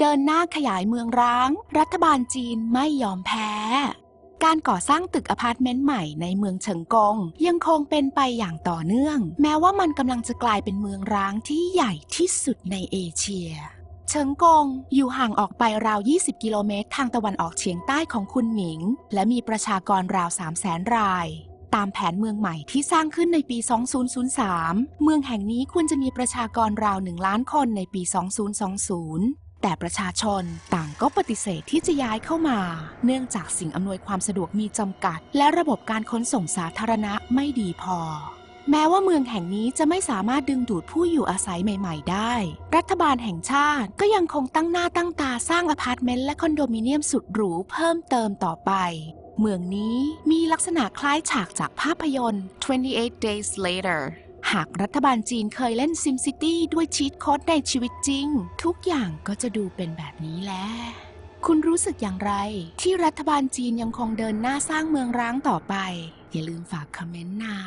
เดินหน้าขยายเมืองร้าง รัฐบาลจีนไม่ยอมแพ้ การก่อสร้างตึกอพาร์ตเมนต์ใหม่ในเมืองเฉิงกง ยังคงเป็นไปอย่างต่อเนื่อง แม้ว่ามันกำลังจะกลายเป็นเมืองร้างที่ใหญ่ที่สุดในเอเชียเฉิงกงอยู่ห่างออกไปราว 20 กิโลเมตร ทางตะวันออกเฉียงใต้ของคุณหมิง และมีประชากรราว3 0 0แสนราย ตามแผนเมืองใหม่ที่สร้างขึ้นในปี 2003 เมืองแห่งนี้ควรจะมีประชากรราว 1 ล้านคนในปี 2020 แต่ประชาชนต่างก็ปฏิเสธที่จะย้ายเข้ามา เนื่องจากสิ่งอำนวยความสะดวกมีจำกัด และระบบการขนส่งสาธารณะไม่ดีพอ แม้ว่าเมืองแห่งนี้จะไม่สามารถดึงดูดผู้อยู่อาศัยใหม่ ๆ ได้ รัฐบาลแห่งชาติก็ยังคงตั้งหน้าตั้งตาสร้างอพาร์ตเมนต์และคอนโดมิเนียมสุดหรูเพิ่มเติมต่อไปเมืองนี้มีลักษณะคล้ายฉากจากภาพยนตร์ 28 Days Later ากรัฐบาลจีนเคยเล่นซิมซิตี้ด้วยชีตโค้ดในชีวิตจริง ทุกอย่างก็จะดูเป็นแบบนี้แหละคุณรู้สึกอย่างไร ที่รัฐบาลจีนยังคงเดินหน้าสร้างเมืองร้างต่อไป อย่าลืมฝากคอมเมนต์นะ